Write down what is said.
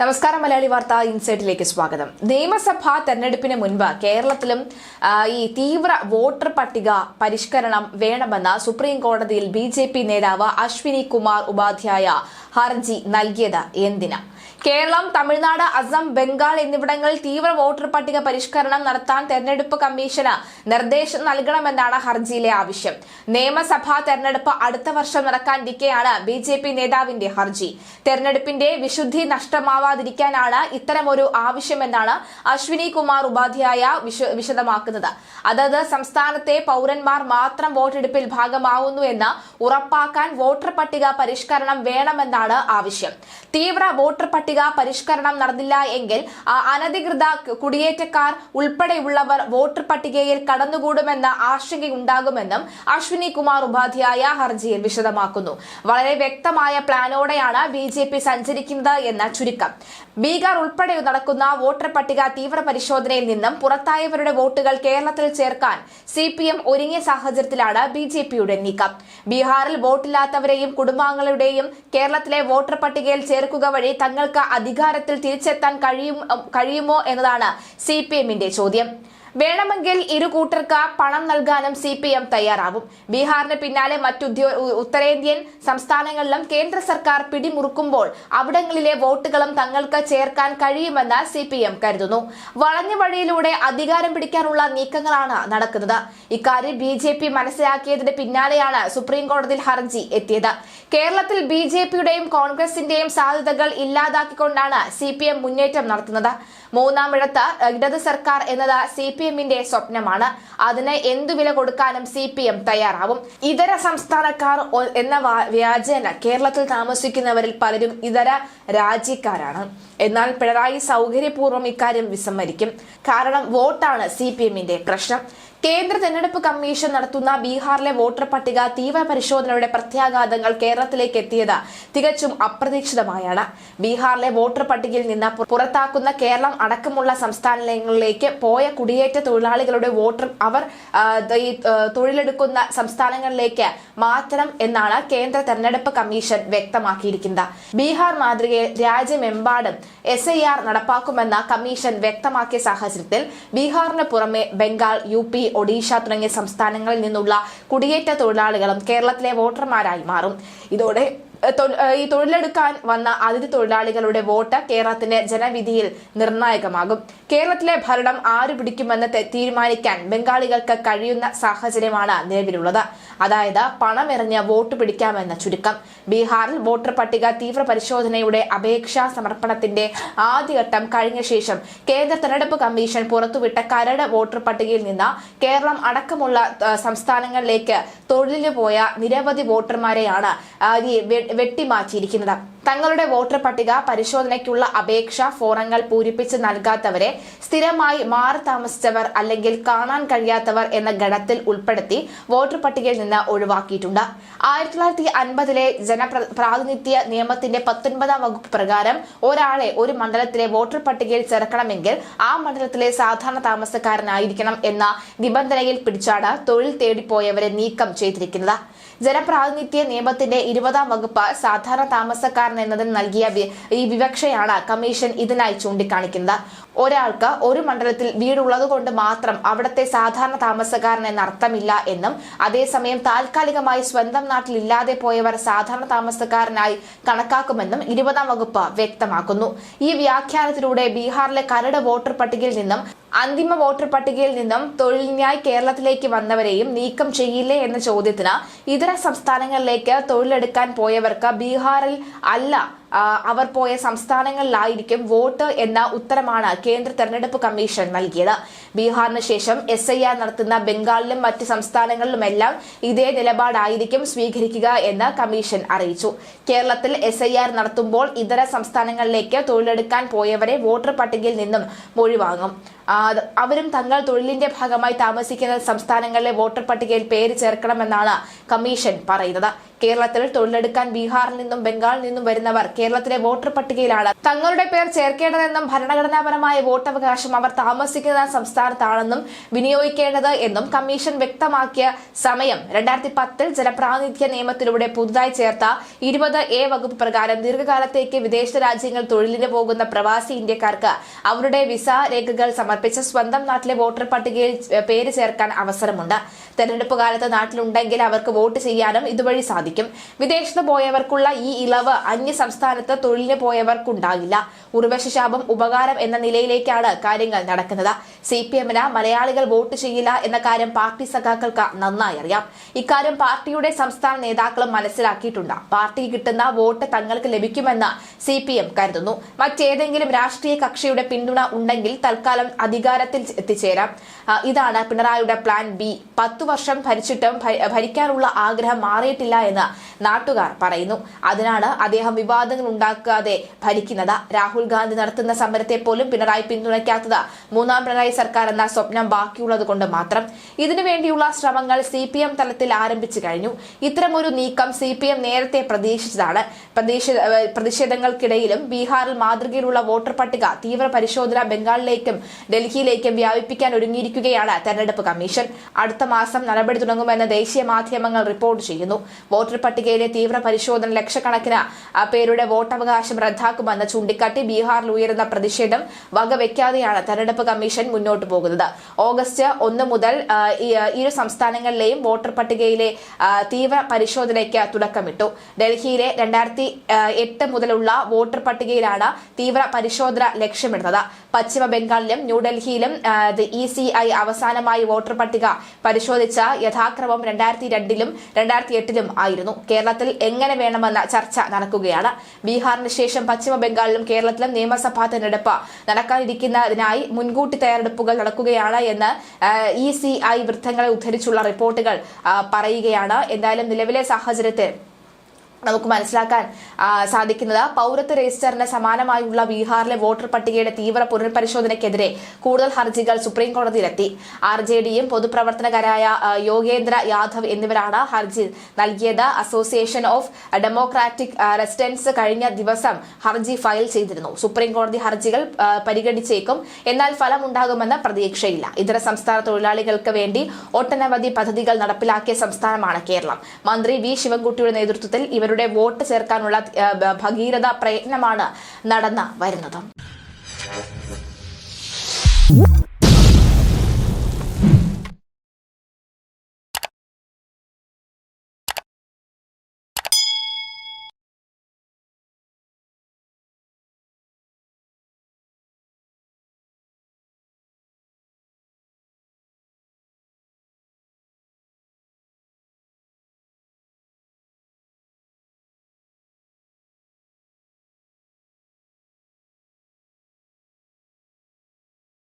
നമസ്കാരം മലയാളി വാർത്ത ഇൻസൈറ്റിലേക്ക് സ്വാഗതം. നിയമസഭാ തെരഞ്ഞെടുപ്പിന് മുൻപ് കേരളത്തിലും ഈ തീവ്ര വോട്ടർ പട്ടിക പരിഷ്കരണം വേണമെന്ന് സുപ്രീം കോടതിയിൽ ബി നേതാവ് അശ്വിനി കുമാർ ഉപാധ്യായ ഹർജി നൽകിയത് എന്തിന്? കേരളം തമിഴ്നാട് അസം ബംഗാൾ എന്നിവിടങ്ങളിൽ തീവ്ര വോട്ടർ പട്ടിക പരിഷ്കരണം നടത്താൻ തെരഞ്ഞെടുപ്പ് കമ്മീഷന് നിർദ്ദേശം നൽകണമെന്നാണ് ഹർജിയിലെ ആവശ്യം. നിയമസഭാ തെരഞ്ഞെടുപ്പ് അടുത്ത വർഷം നടക്കാനിരിക്കെയാണ് ബി ജെ പി നേതാവിന്റെ ഹർജി. തെരഞ്ഞെടുപ്പിന്റെ വിശുദ്ധി നഷ്ടമാവാതിരിക്കാനാണ് ഇത്തരമൊരു ആവശ്യമെന്നാണ് അശ്വിനി കുമാർ ഉപാധ്യായ വിശദമാക്കുന്നത്. അതത് സംസ്ഥാനത്തെ പൗരന്മാർ മാത്രം വോട്ടെടുപ്പിൽ ഭാഗമാവുന്നു എന്ന് ഉറപ്പാക്കാൻ വോട്ടർ പട്ടിക പരിഷ്കരണം വേണമെന്നാണ് ആവശ്യം. തീവ്ര വോട്ടർ പട്ടിക പരിഷ്കരണം നടന്നില്ല എങ്കിൽ അനധികൃത കുടിയേറ്റക്കാർ ഉൾപ്പെടെയുള്ളവർ വോട്ടർ പട്ടികയിൽ കടന്നുകൂടുമെന്ന ആശങ്കയുണ്ടാകുമെന്നും അശ്വിനി കുമാർ ഉപാധ്യായ ഹർജിയിൽ വിശദമാക്കുന്നു. വളരെ വ്യക്തമായ പ്ലാനോടെയാണ് ബി ജെ പി സഞ്ചരിക്കുന്നത് എന്ന ചുരുക്കം. ബീഹാർ ഉൾപ്പെടെ നടക്കുന്ന വോട്ടർ പട്ടിക തീവ്ര പരിശോധനയിൽ നിന്നും പുറത്തായവരുടെ വോട്ടുകൾ കേരളത്തിൽ ചേർക്കാൻ സി പി എം ഒരുങ്ങിയ സാഹചര്യത്തിലാണ് ബി ജെ പിയുടെ നീക്കം. ബീഹാറിൽ വോട്ടില്ലാത്തവരെയും കുടുംബാംഗങ്ങളുടെയും കേരളത്തിലെ വോട്ടർ പട്ടികയിൽ ചേർക്കുക വഴി തങ്ങൾക്ക് അധികാരത്തിൽ തിരിച്ചെത്താൻ കഴിയും കഴിയുമോ എന്നതാണ് സി ചോദ്യം. വേണമെങ്കിൽ ഇരു കൂട്ടർക്ക് പണം നൽകാനും സി പി എം തയ്യാറാവും. ബീഹാറിന് പിന്നാലെ മറ്റു ഉത്തരേന്ത്യൻ സംസ്ഥാനങ്ങളിലും കേന്ദ്ര സർക്കാർ പിടിമുറുക്കുമ്പോൾ അവിടങ്ങളിലെ വോട്ടുകളും തങ്ങൾക്ക് ചേർക്കാൻ കഴിയുമെന്ന് സി പി എം കരുതുന്നു. വളഞ്ഞ വഴിയിലൂടെ അധികാരം പിടിക്കാനുള്ള നീക്കങ്ങളാണ് നടക്കുന്നത്. ഇക്കാര്യം ബി ജെ പി മനസ്സിലാക്കിയതിന് പിന്നാലെയാണ് സുപ്രീം കോടതിയിൽ ഹർജി എത്തിയത്. കേരളത്തിൽ ബി ജെ പിയുടെയും കോൺഗ്രസിന്റെയും സാധ്യതകൾ ഇല്ലാതാക്കിക്കൊണ്ടാണ് സി പി എം മുന്നേറ്റം നടത്തുന്നത്. മൂന്നാമിടത്ത് ഇടത് സർക്കാർ എന്നത് സി പി എമ്മിന്റെ സ്വപ്നമാണ്. അതിന് എന്തു വില കൊടുക്കാനും സി പി എം തയ്യാറാവും. ഇതര സംസ്ഥാനക്കാർ എന്ന വ്യാജേന കേരളത്തിൽ താമസിക്കുന്നവരിൽ പലരും ഇതര രാജ്യക്കാരാണ്. എന്നാൽ പിണറായി സൗകര്യപൂർവം ഇക്കാര്യം വിസമ്മതിക്കും. കാരണം വോട്ടാണ് സി പി എമ്മിന്റെ പ്രശ്നം. കേന്ദ്ര തെരഞ്ഞെടുപ്പ് കമ്മീഷൻ നടത്തുന്ന ബീഹാറിലെ വോട്ടർ പട്ടിക തീവ്ര പരിശോധനയുടെ പ്രത്യാഘാതങ്ങൾ കേരളത്തിലേക്ക് എത്തിയത് തികച്ചും അപ്രതീക്ഷിതമായാണ്. ബീഹാറിലെ വോട്ടർ പട്ടികയിൽ നിന്ന് പുറത്താക്കുന്ന കേരളം അടക്കമുള്ള സംസ്ഥാനങ്ങളിലേക്ക് പോയ കുടിയേറ്റ തൊഴിലാളികളുടെ വോട്ടർ അവർ തൊഴിലെടുക്കുന്ന സംസ്ഥാനങ്ങളിലേക്ക് മാറ്റണം എന്നാണ് കേന്ദ്ര തെരഞ്ഞെടുപ്പ് കമ്മീഷൻ വ്യക്തമാക്കിയിരിക്കുന്നത്. ബീഹാർ മാതൃകയിൽ രാജ്യമെമ്പാടും എസ് ഐ ആർ നടപ്പാക്കുമെന്ന കമ്മീഷൻ വ്യക്തമാക്കിയ സാഹചര്യത്തിൽ ബീഹാറിന് പുറമെ ബംഗാൾ യു പി ഒഡീഷ തുടങ്ങിയ സംസ്ഥാനങ്ങളിൽ നിന്നുള്ള കുടിയേറ്റ തൊഴിലാളികളും കേരളത്തിലെ വോട്ടർമാരായി മാറും. ഇതോടെ ഈ തൊഴിലെടുക്കാൻ വന്ന അതിഥി തൊഴിലാളികളുടെ വോട്ട് കേരളത്തിന്റെ ജനവിധിയിൽ നിർണായകമാകും. കേരളത്തിലെ ഭരണം ആര് പിടിക്കുമെന്ന് തീരുമാനിക്കാൻ ബംഗാളികൾക്ക് കഴിയുന്ന സാഹചര്യമാണ് നിലവിലുള്ളത്. അതായത് പണമെറിഞ്ഞ് വോട്ട് പിടിക്കാമെന്ന ചുരുക്കം. ബീഹാറിൽ വോട്ടർ പട്ടിക തീവ്ര അപേക്ഷാ സമർപ്പണത്തിന്റെ ആദ്യഘട്ടം കഴിഞ്ഞ ശേഷം കേന്ദ്ര തെരഞ്ഞെടുപ്പ് കമ്മീഷൻ പുറത്തുവിട്ട കരട് വോട്ടർ പട്ടികയിൽ നിന്ന് കേരളം അടക്കമുള്ള സംസ്ഥാനങ്ങളിലേക്ക് തൊഴിലിന് പോയ നിരവധി വോട്ടർമാരെയാണ് വെട്ടിമാറ്റിയിരിക്കുന്നത് തങ്ങളുടെ വോട്ടർ പട്ടിക പരിശോധനയ്ക്കുള്ള അപേക്ഷ ഫോറങ്ങൾ പൂരിപ്പിച്ച് നൽകാത്തവരെ സ്ഥിരമായി മാറി താമസിച്ചവർ അല്ലെങ്കിൽ കാണാൻ കഴിയാത്തവർ എന്ന ഗണത്തിൽ ഉൾപ്പെടുത്തി വോട്ടർ പട്ടികയിൽ നിന്ന് ഒഴിവാക്കിയിട്ടുണ്ട്. ആയിരത്തി തൊള്ളായിരത്തി അൻപതിലെ ജനപ്രാതിനിധ്യ നിയമത്തിന്റെ പത്തൊൻപതാം വകുപ്പ് പ്രകാരം ഒരാളെ ഒരു മണ്ഡലത്തിലെ വോട്ടർ പട്ടികയിൽ ചേർക്കണമെങ്കിൽ ആ മണ്ഡലത്തിലെ സാധാരണ താമസക്കാരനായിരിക്കണം എന്ന നിബന്ധനയിൽ പിടിച്ചാണ് തൊഴിൽ തേടിപ്പോയവരെ നീക്കം ചെയ്തിരിക്കുന്നത്. ജനപ്രാതിനിധ്യ നിയമത്തിന്റെ ഇരുപതാം വകുപ്പ് സാധാരണ താമസക്കാരൻ എന്നതിന് നൽകിയ ഈ വിവക്ഷയാണ് കമ്മീഷൻ ഇതിനായി ചൂണ്ടിക്കാണിക്കുന്നത്. ഒരാൾക്ക് ഒരു മണ്ഡലത്തിൽ വീടുള്ളത് കൊണ്ട് മാത്രം അവിടത്തെ സാധാരണ താമസക്കാരൻ എന്ന അർത്ഥമില്ല എന്നും അതേസമയം താൽക്കാലികമായി സ്വന്തം നാട്ടിൽ ഇല്ലാതെ പോയവർ സാധാരണ താമസക്കാരനായി കണക്കാക്കുമെന്നും ഇരുപതാം വകുപ്പ് വ്യക്തമാക്കുന്നു. ഈ വ്യാഖ്യാനത്തിലൂടെ ബീഹാറിലെ കരട് വോട്ടർ പട്ടികയിൽ നിന്നും അന്തിമ വോട്ടർ പട്ടികയിൽ നിന്നും തൊഴിലിനായി കേരളത്തിലേക്ക് വന്നവരെയും നീക്കം ചെയ്യില്ലേ എന്ന ചോദ്യത്തിന് ഇതര സംസ്ഥാനങ്ങളിലേക്ക് തൊഴിലെടുക്കാൻ പോയവർക്ക് ബീഹാറിൽ അല്ല അവർ പോയ സംസ്ഥാനങ്ങളിലായിരിക്കും വോട്ട് എന്ന ഉത്തരമാണ് കേന്ദ്ര തെരഞ്ഞെടുപ്പ് കമ്മീഷൻ നൽകിയത്. ബീഹാറിന് ശേഷം എസ് ഐ ആർ നടത്തുന്ന ബംഗാളിലും മറ്റ് സംസ്ഥാനങ്ങളിലുമെല്ലാം ഇതേ നിലപാടായിരിക്കും സ്വീകരിക്കുക എന്ന് കമ്മീഷൻ അറിയിച്ചു. കേരളത്തിൽ എസ് ഐ ആർ നടത്തുമ്പോൾ ഇതര സംസ്ഥാനങ്ങളിലേക്ക് തൊഴിലെടുക്കാൻ പോയവരെ വോട്ടർ പട്ടികയിൽ നിന്നും ഒഴിവാങ്ങും അവരും തങ്ങൾ തൊഴിലിന്റെ ഭാഗമായി താമസിക്കുന്ന സംസ്ഥാനങ്ങളിലെ വോട്ടർ പട്ടികയിൽ പേര് ചേർക്കണമെന്നാണ് കമ്മീഷൻ പറയുന്നത്. കേരളത്തിൽ തൊഴിലെടുക്കാൻ ബീഹാറിൽ നിന്നും ബംഗാളിൽ നിന്നും വരുന്നവർ കേരളത്തിലെ വോട്ടർ പട്ടികയിലാണ്. തങ്ങളുടെ പേർ ചേർക്കേണ്ടതെന്നും ഭരണഘടനാപരമായ വോട്ടവകാശം അവർ താമസിക്കുന്ന സംസ്ഥാനത്താണെന്നും വിനിയോഗിക്കേണ്ടത് എന്നും കമ്മീഷൻ വ്യക്തമാക്കിയ സമയം രണ്ടായിരത്തി പത്തിൽ ജനപ്രാതിനിധ്യ നിയമത്തിലൂടെ പുതുതായി ചേർത്ത ഇരുപത് എ വകുപ്പ് പ്രകാരം ദീർഘകാലത്തേക്ക് വിദേശ രാജ്യങ്ങൾ തൊഴിലിന് പോകുന്ന പ്രവാസി ഇന്ത്യക്കാർക്ക് അവരുടെ വിസ രേഖകൾ സമർപ്പിച്ച് സ്വന്തം നാട്ടിലെ വോട്ടർ പട്ടികയിൽ പേര് ചേർക്കാൻ അവസരമുണ്ട്. തെരഞ്ഞെടുപ്പ് കാലത്ത് നാട്ടിലുണ്ടെങ്കിൽ അവർക്ക് വോട്ട് ചെയ്യാനും ഇതുവഴി സാധിക്കും. വിദേശത്ത് പോയവർക്കുള്ള ഈ ഇളവ് അന്യ സംസ്ഥാനത്ത് തൊഴിലിന് പോയവർക്കുണ്ടാകില്ല. ഉർവശശാപം ഉപകാരം എന്ന നിലയിലേക്കാണ് കാര്യങ്ങൾ നടക്കുന്നത്. സി പി എമ്മിന് മലയാളികൾ വോട്ട് ചെയ്യില്ല എന്ന കാര്യം പാർട്ടി സഖാക്കൾക്ക് നന്നായി അറിയാം. ഇക്കാര്യം പാർട്ടിയുടെ സംസ്ഥാന നേതാക്കളും മനസ്സിലാക്കിയിട്ടുണ്ട്. പാർട്ടി കിട്ടുന്ന വോട്ട് തങ്ങൾക്ക് ലഭിക്കുമെന്ന് സി പി എം കരുതുന്നു. മറ്റേതെങ്കിലും രാഷ്ട്രീയ കക്ഷിയുടെ പിന്തുണ ഉണ്ടെങ്കിൽ തൽക്കാലം അധികാരത്തിൽ എത്തിച്ചേരാം. ഇതാണ് പിണറായിയുടെ പ്ലാൻ ബി. പത്തു വർഷം ഭരിച്ചിട്ടും ഭരിക്കാനുള്ള ആഗ്രഹം മാറിയിട്ടില്ല എന്ന് നാട്ടുകാർ പറയുന്നു. അതിനാണ് അദ്ദേഹം വിവാദങ്ങൾ ഉണ്ടാക്കാതെ ഭരിക്കുന്നത്. രാഹുൽ ഗാന്ധി നടത്തുന്ന സമരത്തെ പോലും പിണറായി പിന്തുണയ്ക്കാത്തത് മൂന്നാം പിണറായി സർക്കാർ എന്ന സ്വപ്നം ബാക്കിയുള്ളത് കൊണ്ട് മാത്രം. ഇതിനുവേണ്ടിയുള്ള ശ്രമങ്ങൾ സി പി എം തലത്തിൽ ആരംഭിച്ചു കഴിഞ്ഞു. ഇത്തരമൊരു നീക്കം സി പി എം നേരത്തെ പ്രതീക്ഷിച്ചതാണ്. പ്രതിഷേധങ്ങൾക്കിടയിലും ബീഹാറിൽ മാതൃകയിലുള്ള വോട്ടർ പട്ടിക തീവ്ര പരിശോധന ബംഗാളിലേക്കും ഡൽഹിയിലേക്കും വ്യാപിപ്പിക്കാൻ ഒരുങ്ങിയിരിക്കുകയാണ് തെരഞ്ഞെടുപ്പ് കമ്മീഷൻ. അടുത്ത മാസം നടപടി തുടങ്ങുമെന്ന് ദേശീയ മാധ്യമങ്ങൾ റിപ്പോർട്ട് ചെയ്യുന്നു. വോട്ടർ പട്ടികയിലെ തീവ്ര പരിശോധന ലക്ഷക്കണക്കിന് ആ, പേരുടെ വോട്ടവകാശം റദ്ദാക്കുമെന്ന് ചൂണ്ടിക്കാട്ടി ബീഹാറിൽ ഉയരുന്ന പ്രതിഷേധം വകവെക്കാതെയാണ് തെരഞ്ഞെടുപ്പ് കമ്മീഷൻ മുന്നോട്ട് പോകുന്നത്. ഓഗസ്റ്റ് ഒന്ന് മുതൽ ഇരു സംസ്ഥാനങ്ങളിലെയും വോട്ടർ പട്ടികയിലെ തീവ്ര പരിശോധനയ്ക്ക് തുടക്കമിട്ടു. ഡൽഹിയിലെ രണ്ടായിരത്തി എട്ട് മുതലുള്ള വോട്ടർ പട്ടികയിലാണ് തീവ്ര പരിശോധന ലക്ഷ്യമിടുന്നത്. പശ്ചിമ ബംഗാളിലും ന്യൂഡൽഹിയിലും ഇ സി ഐ അവസാനമായി വോട്ടർ പട്ടിക പരിശോധിച്ച യഥാക്രമം രണ്ടായിരത്തി രണ്ടിലും രണ്ടായിരത്തി എട്ടിലും ആയിരുന്നു. കേരളത്തിൽ എങ്ങനെ വേണമെന്ന ചർച്ച നടക്കുകയാണ്. ബീഹാറിന് ശേഷം പശ്ചിമ ബംഗാളിലും കേരളത്തിലും നിയമസഭാ തെരഞ്ഞെടുപ്പ് നടക്കാനിരിക്കുന്നതിനായി മുൻകൂട്ടി തയ്യാറെടുപ്പുകൾ നടക്കുകയാണ് എന്ന് ഇ സി ഐ വൃത്തങ്ങളെ ഉദ്ധരിച്ചുള്ള റിപ്പോർട്ടുകൾ പറയുകയാണ്. എന്തായാലും നിലവിലെ സാഹചര്യത്തിൽ നമുക്ക് മനസ്സിലാക്കാൻ സാധിക്കുന്നത്. പൗരത്വ രജിസ്റ്ററിന് സമാനമായുള്ള ബീഹാറിലെ വോട്ടർ പട്ടികയുടെ തീവ്ര പുനർപരിശോധനയ്ക്കെതിരെ കൂടുതൽ ഹർജികൾ സുപ്രീം കോടതിയിലെത്തി. ആർ ജെ ഡിയും പൊതുപ്രവർത്തകരായ യോഗേന്ദ്ര യാദവ് എന്നിവരാണ് ഹർജി നൽകിയത്. അസോസിയേഷൻ ഓഫ് ഡെമോക്രാറ്റിക് റെസിഡൻസ് കഴിഞ്ഞ ദിവസം ഹർജി ഫയൽ ചെയ്തിരുന്നു. സുപ്രീം കോടതി ഹർജികൾ പരിഗണിച്ചേക്കും. എന്നാൽ ഫലമുണ്ടാകുമെന്ന് പ്രതീക്ഷയില്ല. ഇതര സംസ്ഥാന തൊഴിലാളികൾക്ക് വേണ്ടി ഒട്ടനവധി പദ്ധതികൾ നടപ്പിലാക്കിയ സംസ്ഥാനമാണ് കേരളം. മന്ത്രി വി ശിവൻകുട്ടിയുടെ നേതൃത്വത്തിൽ ഇവരുടെ വോട്ട് ചേർക്കാനുള്ള ഭഗീരഥ പ്രയത്നമാണ് നടന്നു വരുന്നത്.